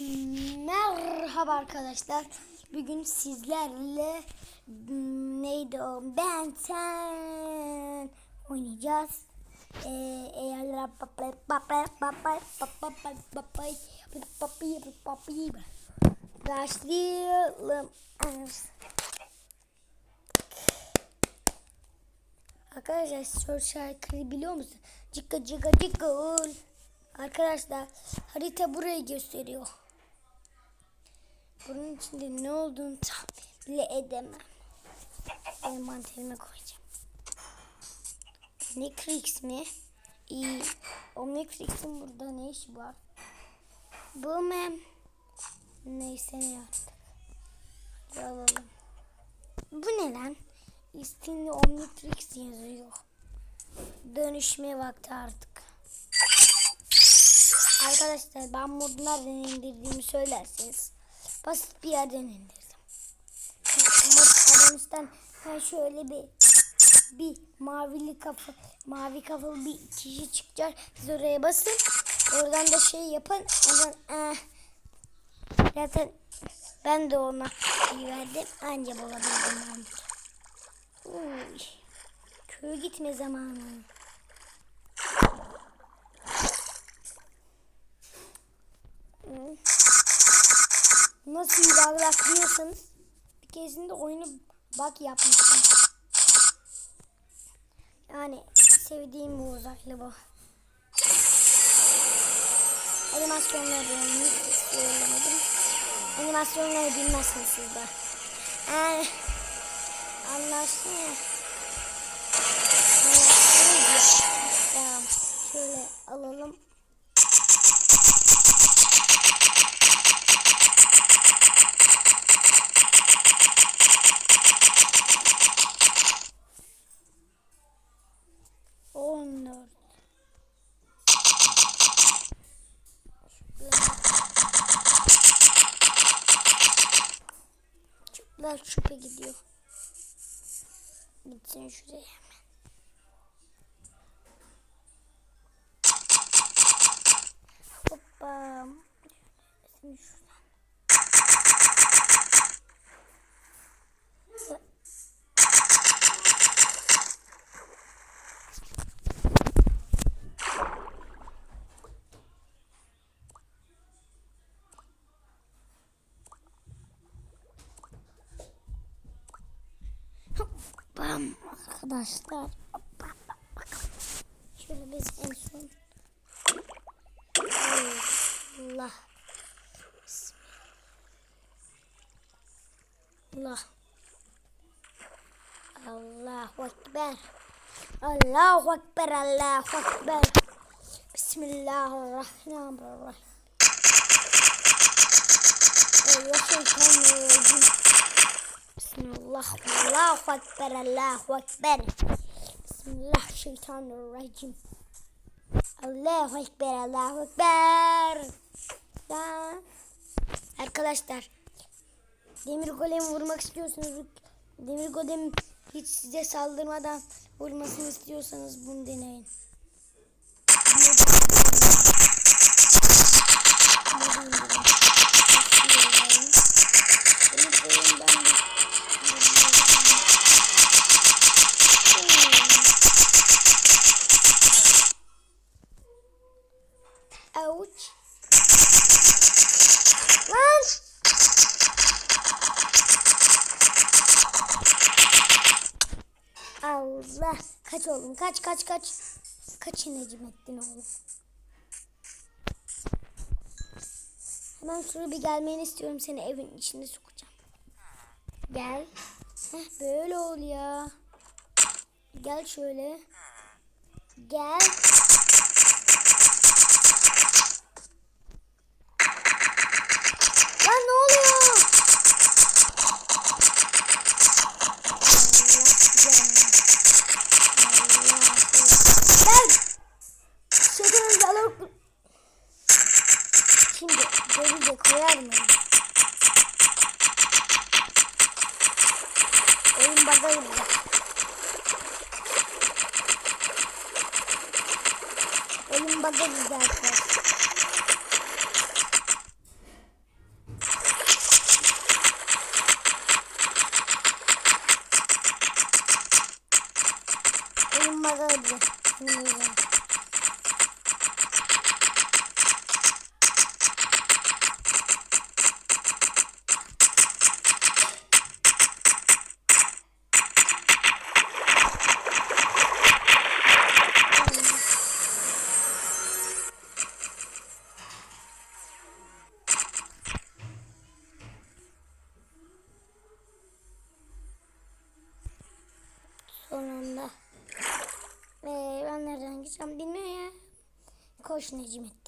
Merhaba arkadaşlar. Bugün sizlerle hmm, neydi o? Ben sen oynayacağız. Ee, eğer başlayalım. Arkadaşlar soru şarkıyı biliyor musun? Cika cika cika. Arkadaşlar harita burayı gösteriyor. Bunun içinde ne olduğunu tahmin bile edemem. Envanterime koyacağım. Omnitrix mi? İyi. Omnitrix'in burada ne işi var? Bu mu? Neyse ne artık. Hadi alalım. Bu ne lan? İstinli Omnitrix yazıyor. Dönüşme vakti artık. Arkadaşlar ben modu nereden indirdiğimi söylerseniz basit bir yerden indirdim. Aranızdan ben şöyle bir bir mavili kafa mavi kafalı bir kişi çıkacak. Siz oraya basın. Oradan da şey yapın. Oradan eh, zaten ben de ona verdim. Anca bulabildim ben. Uy. Köye gitme zamanı. Nasıl yuvarlak diyorsanız bir kezinde oyunu bak yapmıştım. Yani sevdiğim bu uzaklı bu. Animasyonları hiç söylemedim. Animasyonları bilmezsiniz siz de. Yani anlarsın ya. Tamam. Şöyle alalım. Çöpler çöpe gidiyor. Gitsin şuraya hemen. Hoppa. Şimdi şuradan. Arkadaşlar. Şöyle biz en son. Allah. Allah. Allahu Ekber. Allahu Ekber. Allahu Ekber. Bismillahirrahmanirrahim. Allah şeytanirracim. Bismillah. Allahu Ekber. Allahu Ekber. Bismillah şeytanirracim. Allahu Ekber. Allahu Ekber. Ya. Arkadaşlar. Demir golem vurmak istiyorsanız demir golem hiç size saldırmadan vurmasını istiyorsanız bunu deneyin. Ouch. Lan! Allah. Kaç oğlum kaç kaç kaç. Kaçın Necmettin oğlum. Hemen şuraya bir gelmeni istiyorum. Seni evin içine sokacağım. Gel. Heh, böyle ol ya. Gel şöyle. Gel. Lan ne oluyor? Gel. Şekerinizi alıp Şimdi denize koyar mıyım? Oyun baga girecek. Oyun baga girecek arkadaşlar. Ben nereden gideceğim bilmiyorum. Koş Necmettin.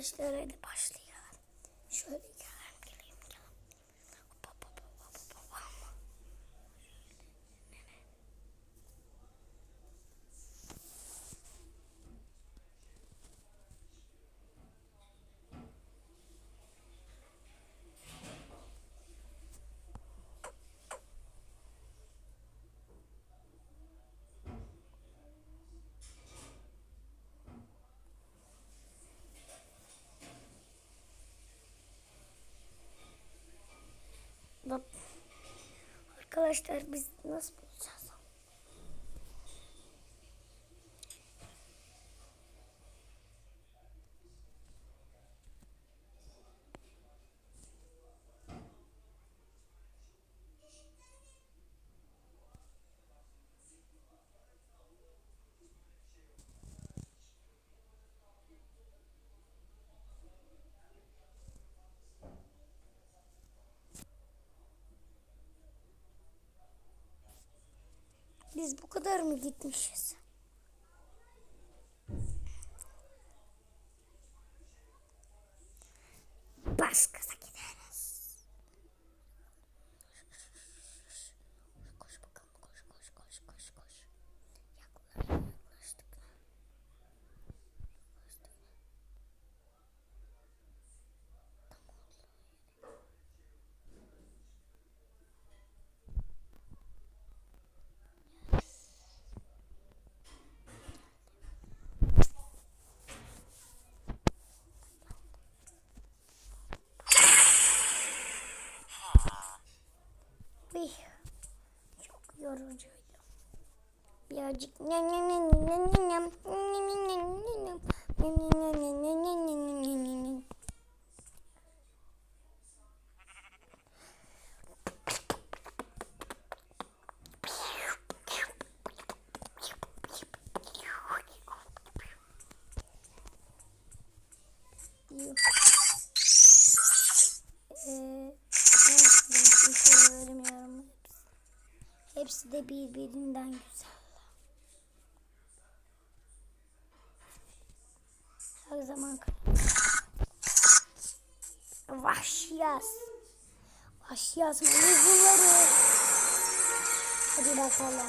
Arkadaşlar hadi başlayalım. Arkadaşlar biz nasıl bulacağız? Biz bu kadar mı gitmişiz? Başkası veremiyorum. Hepsi de birbirinden güzel. Her zaman Vahşi yaz. Vahşi yazmanın huzurları. Hadi bakalım.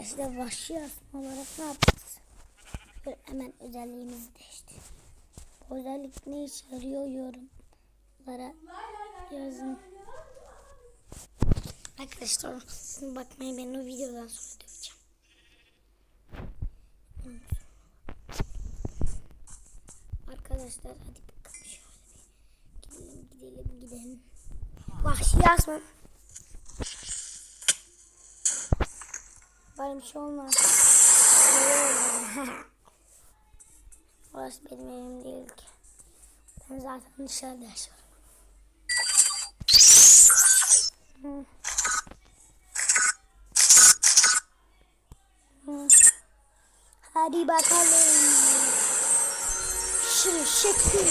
Arkadaşlar vahşi asma olarak ne yapacağız? Şöyle hemen özelliğimizi değiştir. Bu özellik ne işe yorumlara yazın. Arkadaşlar sizin bakmayın ben o videodan sonra döveceğim. Arkadaşlar hadi bakalım şöyle gidelim gidelim gidelim. Vahşi asma. Böyle bir şey olmaz. Orası benim evim değil ki. Ben zaten dışarıda yaşıyorum. Hadi bakalım. Şimdi şekil.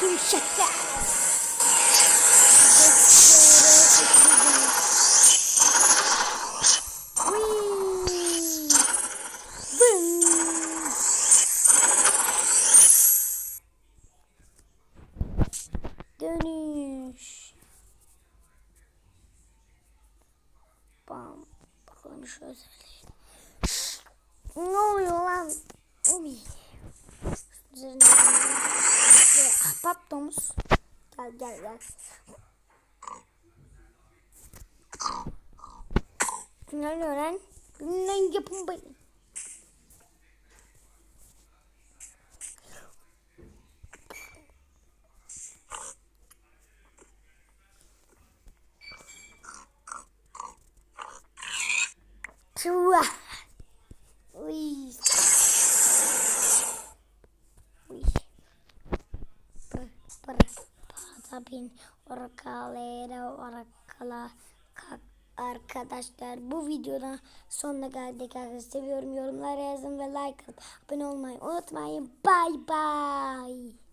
Şimdi özelliği. Ne oluyor lan? Umi. Üzerinde ahbap domuz. Gel gel gel. Günler öğren. Günler yapın bayım. Çuva. Uy. Uy. Pır pır. Patapin. Orkalera. Orakala. Kak. Arkadaşlar bu videoda sonuna geldik arkadaşlar. Seviyorum yorumlara yazın ve like atıp abone olmayı unutmayın. Bye bye.